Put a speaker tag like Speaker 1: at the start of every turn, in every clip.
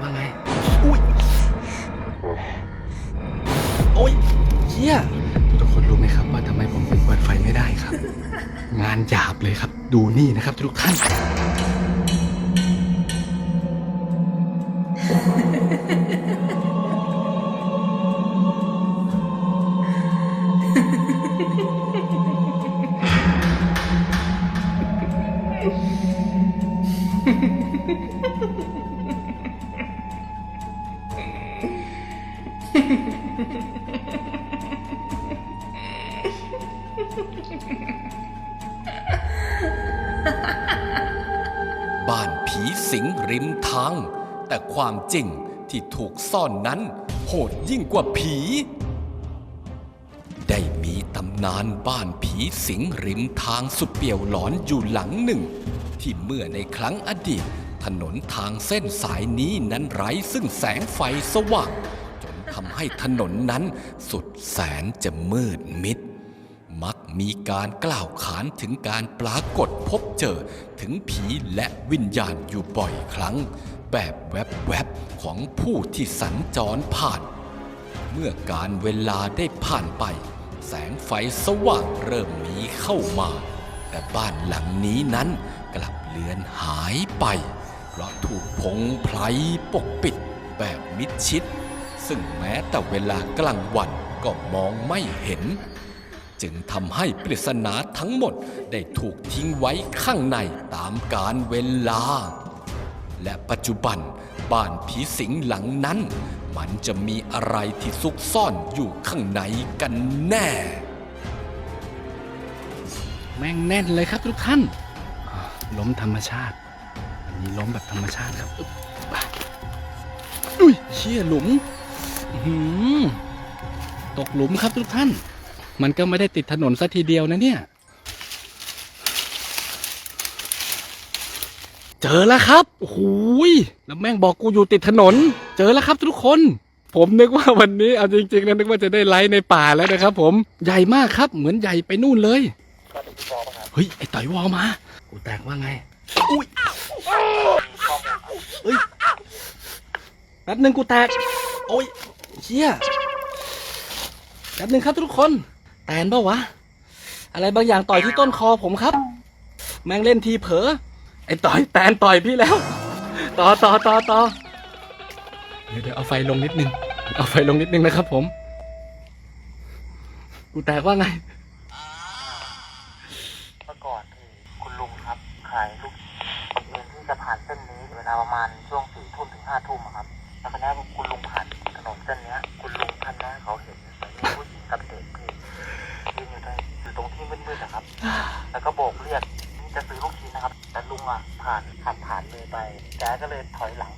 Speaker 1: ว่าไง อุ้ย โอ้ยเฮียทุกคนรู้ไหมครับว่าทำไมผมถึงเปิดไฟไม่ได้ครับ งานหยาบเลยครับ ดูนี่นะครับทุกท่าน
Speaker 2: บ้านผีสิงริมทาง แต่ความจริงที่ถูกซ่อนนั้น โหดยิ่งกว่าผี ได้มีตำนานบ้านผีสิงริมทางสุดเปี่ยวหลอนอยู่หลังหนึ่ง ที่เมื่อในครั้งอดีต ถนนทางเส้นสายนี้นั้นไร้ซึ่งแสงไฟสว่าง จนทำให้ถนนนั้นสุดแสนจะมืดมิด มีการกล่าวขานถึงการปรากฏพบเจอถึงผีและวิญญาณอยู่บ่อยครั้ง แบบแวบๆของผู้ที่สัญจรผ่าน เมื่อการเวลาได้ผ่านไป แสงไฟสว่างเริ่มมีเข้ามา แต่บ้านหลังนี้นั้นกลับเลือนหายไป เพราะถูกพงไพรปกปิดแบบมิดชิด ซึ่งแม้แต่เวลากลางวันก็มองไม่เห็น จึงทำให้ปริศนาทั้งหมดได้ถูกทิ้งไว้ข้างในตามกาลเวลา และปัจจุบันบ้านผีสิงหลังนั้น มันจะมีอะไรที่ซุกซ่อนอยู่ข้างในกันแน่
Speaker 1: แม่งแน่นเลยครับทุกท่าน ล้มธรรมชาติ อันนี้ล้มแบบธรรมชาติครับอุ้ยเชี่ยหลุมหือตกหลุมครับทุกท่าน มันก็ไม่ได้ติดถนนซะทีเดียวนะเนี่ย เจอแล้วครับโอ้โหยแล้วแม่งบอกกูอยู่ติดถนน เจอแล้วครับทุกคน ผมนึกว่าวันนี้เอาจริงๆนะนึกว่าจะได้ไลฟ์ในป่าแล้วนะครับ ผมใหญ่มากครับ เหมือนใหญ่ไปนู่นเลยเฮ้ยไอ้ต่อยวอมากูแตกว่าไงอุ้ยเฮ้ยแป๊บหนึ่งกูแตกโอ้ยเชี่ยแป๊บหนึ่งครับทุกคนแตนเปล่าวะ อะไรบางอย่างต่อยที่ต้นคอผมครับ แม่งเล่นทีเผลอไอ้ต่อยแตนต่อยพี่แล้ว ต่อต่อต่อต่อเดี๋ยวเดี๋ยวเอาไฟลงนิดนึง เอาไฟลงนิดนึงนะครับผม กูแตกว่าไง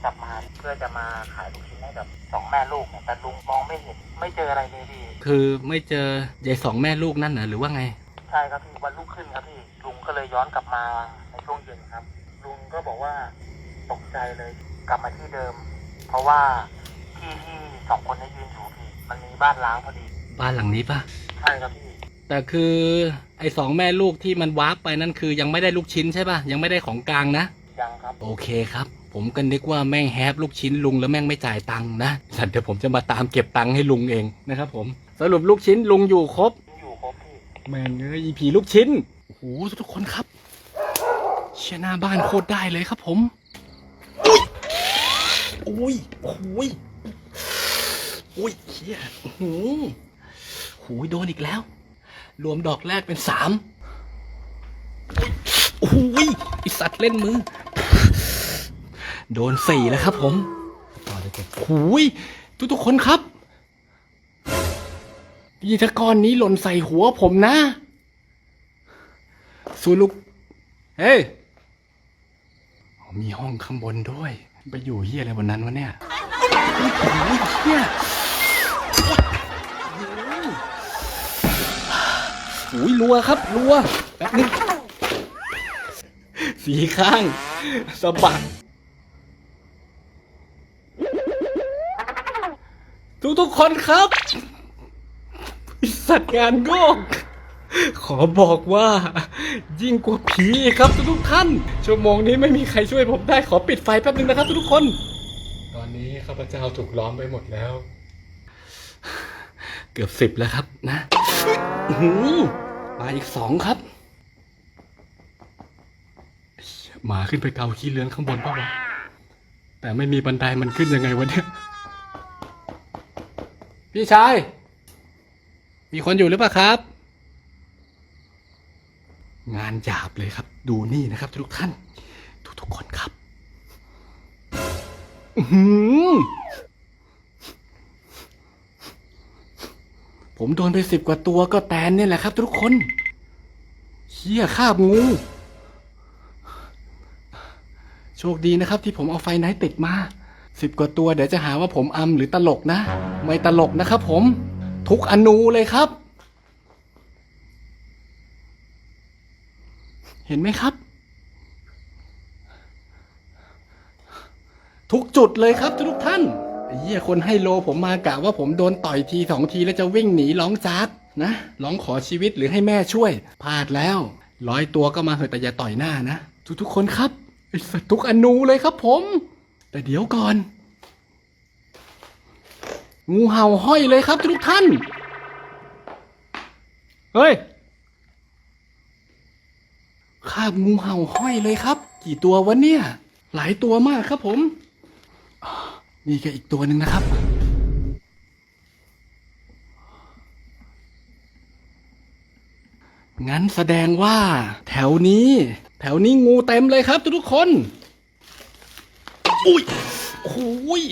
Speaker 3: กลับมาเพื่อจะมาขายลูกชิ้นให้กับสองแม่ลูกเนี่ยแต่ลุงมองไม่เห็นไม่เจออะไรเลยพี่
Speaker 1: คือไม่เจอยายสองแม่ลูกนั่นเหรอหรือว่าไง
Speaker 3: ใช่ครับพี่วันรุ่งขึ้นครับพี่ลุงก็เลยย้อนกลับมาในช่วงเย็นครับ ลุงก็บอกว่าตกใจเลยกลับมาที่เดิม เพราะว่าที่ที่สองคนนี้ยืนอยู่พี่มันมีบ้านล้างพอดี
Speaker 1: บ้านหลังนี้ปะ
Speaker 3: ใช่ครับพี่
Speaker 1: แต่คือไอ้สองแม่ลูกที่มันวาร์ปไปนั่นคือยังไม่ได้ลูกชิ้นใช่ปะยังไม่ได้ของกลางนะ
Speaker 3: ยังครับ
Speaker 1: โอเคครับ ผมก็นึกว่าแม่งแฮปลูกชิ้นลุงแล้วแม่งไม่จ่ายตังค์นะสันเดี๋ยวผมจะมาตามเก็บตังค์ให้ลุงเองนะครับผมสรุปลูกชิ้นลุงอยู่ครบ
Speaker 3: อยู่ครบพี่
Speaker 1: แม่งเอ้ยอีผีลูกชิ้นโอ้โหทุกคนครับ เชียหน้าบ้านโคตรได้เลยครับผมอุ้ยโอ้ยอุ้ยเชี่ยโอ้โหหูยโดนอีกแล้ว รวมดอกแรกเป็นสามโอ้ยไอสัตว์เล่นมือ โดนสี่แล้วครับผมต่อเลยครับหูยทุกทุกๆคนครับยีตะกอนนี้หล่นใส่หัวผมนะ สูลุก เฮ้ยอ๋อมีห้องข้างบนด้วย ไปอยู่เฮียอะไรบนนั้นวะเนี่ยโอ้ยเฮียโอ้ยรัวครับรัวแป๊บนึงสีข้างสะบัด ทุกๆคนครับไอ้สัตว์งานงอกขอบอกว่า ยิ่งกว่าผีอีกครับทุกๆท่าน ชั่วโมงนี้ไม่มีใครช่วยผมได้ขอปิดไฟแป๊บนึงนะครับทุกๆคน
Speaker 4: ตอนนี้ข้าพเจ้าถูกล้อมไปหมดแล้ว
Speaker 1: เกือบสิบแล้วครับนะอื้อหือมาอีกสองครับหมาขึ้นไปเกาขี้เลื้อนข้างบนเปล่าวะแต่ไม่มีบันไดมันขึ้นยังไงวะเนี่ย พี่ชาย มีคนอยู่หรือเปล่าครับ งานหยาบเลยครับ ดูนี่นะครับ ทุกท่าน ทุกทุกคนครับอื้อหือผมโดนไปสิบกว่าตัวก็แตนเนี่ยแหละครับ ทุกคนเชี่ยคาบงู โชคดีนะครับที่ผมเอาไฟไนท์ติดมา สิบกว่าตัวเดี๋ยวจะหาว่าผมอำหรือตลกนะ ไม่ตลกนะครับผม ทุกอนูเลยครับ เห็นไหมครับ ทุกจุดเลยครับทุกท่านอ้เหี้ยคนให้โลผมมากะว่าผมโดนต่อยทีสองทีแล้วจะวิ่งหนีร้องจัดนะร้องขอชีวิตหรือให้แม่ช่วยพลาดแล้วร้อยตัวก็มาเหอะแต่อย่าต่อยหน้านะ ทุกทุกๆคนครับไอ้สัตว์ทุกอนูเลยครับผม แต่เดี๋ยวก่อน งูเห่าห้อยเลยครับทุกท่าน เฮ้ยคาบงูเห่าห้อยเลยครับ กี่ตัววะเนี่ย หลายตัวมากครับผม นี่ก็อีกตัวหนึ่งนะครับ งั้นแสดงว่า แถวนี้ แถวนี้งูเต็มเลยครับทุกคน อุ้ยโอ้ย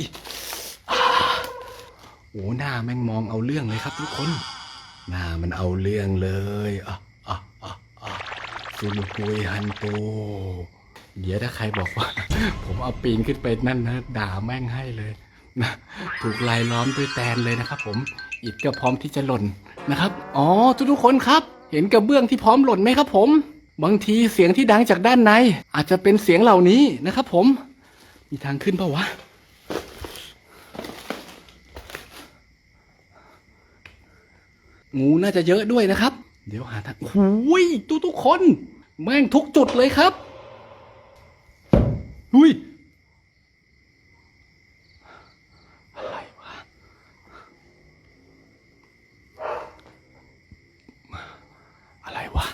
Speaker 1: โอ้หน้าแม่งมองเอาเรื่องเลยครับ ทุกคน หน้ามันเอาเรื่องเลยอะอะอะอะซูลูกุยฮันโตเดี๋ยวถ้าใครบอกว่า ผมเอาปีนขึ้นไปนั่นนะด่าแม่งให้เลยนะถูกลายล้อมด้วยแตนเลยนะครับ ผมอิดก็พร้อมที่จะหล่นนะครับ อ๋อทุกๆคนครับ เห็นกระเบื้องที่พร้อมหล่นไหมครับ ผม บางทีเสียงที่ดังจากด้านใน อาจจะเป็นเสียงเหล่านี้นะครับ ผม มีทางขึ้นปะวะ งูน่าจะเยอะด้วยนะครับ เดี๋ยวหาทางโอ้ยทุกทุกคน แม่งทุกจุดเลยครับหุยอะไรวะอะไรวะ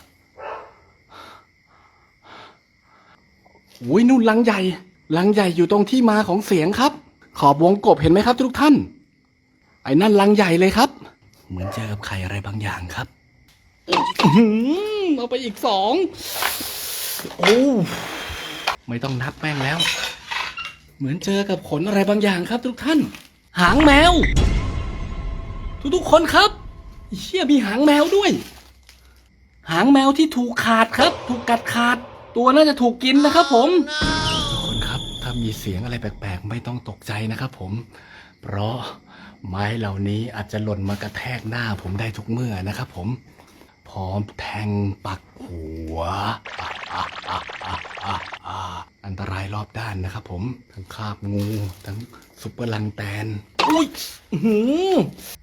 Speaker 1: อุ้ยนู่นลังใหญ่ ลังใหญ่อยู่ตรงที่มาของเสียงครับ ขอบวงกบเห็นไหมครับทุกท่าน ไอ้นั่นลังใหญ่เลยครับ เหมือนเจอกับไข่อะไรบางอย่างครับอื้อหือเอาไปอีกสองโอ้ไม่ต้องนับแป้งแล้ว เหมือนเจอกับขนอะไรบางอย่างครับ ทุกท่าน หางแมว ทุกๆคนครับเชี่ยมีหางแมวด้วย หางแมวที่ถูกขาดครับ ถูกกัดขาด ตัวน่าจะถูกกินนะครับผม มีเสียงอะไรแปลกๆ ไม่ต้องตกใจนะครับผม เพราะไม้เหล่านี้อาจจะหล่นมากระแทกหน้าผมได้ทุกเมื่อนะครับผม พร้อมแทงปักหัว อันตรายรอบด้านนะครับผม ทั้งคาบงู ทั้งซุปเปอร์ลังแตนอุ้ยหือ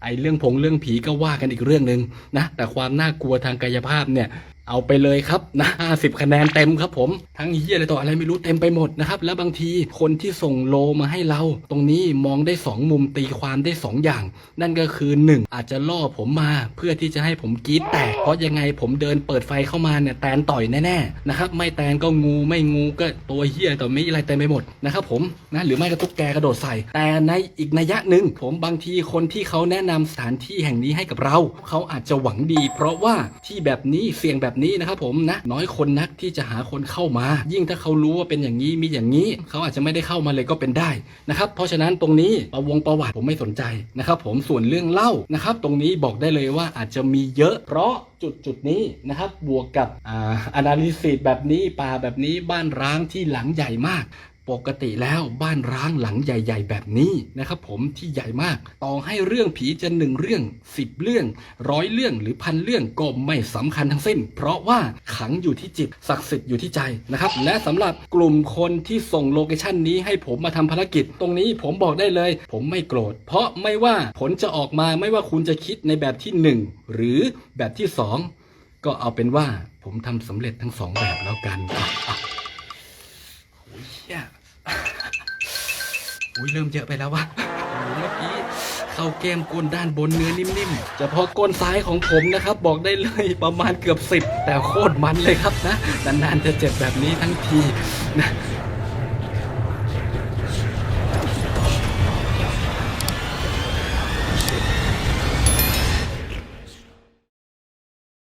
Speaker 1: ไอเรื่องผงเรื่องผีก็ว่ากันอีกเรื่องหนึ่งนะ แต่ความน่ากลัวทางกายภาพเนี่ย เอาไปเลยครับนะ50 คะแนนเต็มครับผมทั้งเฮียอะไรต่ออะไรไม่รู้เต็มไปหมดนะครับ แล้วบางทีคนที่ส่งโลมาให้เรา ตรงนี้มองได้สองมุมตีความได้สองอย่าง นั่นก็คือหนึ่งอาจจะล่อผมมา เพื่อที่จะให้ผมกรีดแตก เพราะยังไงผมเดินเปิดไฟเข้ามาเนี่ยแตนต่อยแน่ๆนะครับไม่แตนก็งูไม่งูก็ตัวเฮียต่อไม่อะไรเต็มไปหมดนะครับผมนะหรือไม่ก็ตุ๊กแกกระโดดใส่ แต่ในอีกนัยยะหนึ่งผมบางทีคนที่เขาแนะนำสถานที่แห่งนี้ให้กับเรา เขาอาจจะหวังดี เพราะว่าที่แบบนี้เสี่ยงแบบนี้นะครับผมนะน้อยคนนักที่จะหาคนเข้ามา ยิ่งถ้าเขารู้ว่าเป็นอย่างนี้มีอย่างนี้ เขาอาจจะไม่ได้เข้ามาเลยก็เป็นได้นะครับเพราะฉะนั้นตรงนี้ประวงประวัติผมไม่สนใจนะครับผมส่วนเรื่องเล่านะครับตรงนี้บอกได้เลยว่าอาจจะมีเยอะ เพราะจุดจุดนี้นะครับบวกกับอ่าอนาลิซิสแบบนี้ป่าแบบนี้บ้านร้างที่หลังใหญ่มาก ปกติแล้วบ้านร้างหลังใหญ่ ๆ แบบนี้นะครับผมที่ใหญ่มากต่อให้เรื่องผีจะหนึ่งเรื่องสิบเรื่องร้อยเรื่องหรือพันเรื่องก็ไม่สำคัญทั้งสิ้น เพราะว่าขังอยู่ที่จิตศักดิ์สิทธิ์อยู่ที่ใจนะครับและสำหรับกลุ่มคนที่ส่งโลเคชันนี้ให้ผมมาทำภารกิจ ตรงนี้ผมบอกได้เลย ผมไม่โกรธ เพราะไม่ว่าผลจะออกมาไม่ว่าคุณจะคิดในแบบที่หนึ่งหรือแบบที่สองก็เอาเป็นว่าผมทำสำเร็จทั้งสองแบบแล้วกันอะอ่ อ้ยเหี้ยอุ้ยเริ่มเยอะไปแล้ววะโอ้โหเมื่อกี้เข้าแก้มก้นด้านบนเนื้อนิ่มๆเฉพาะก้นซ้ายของผมนะครับ บอกได้เลยประมาณเกือบสิบแต่โคตรมันเลยครับนะ นานๆจะเจ็บแบบนี้ทั้งทีนะ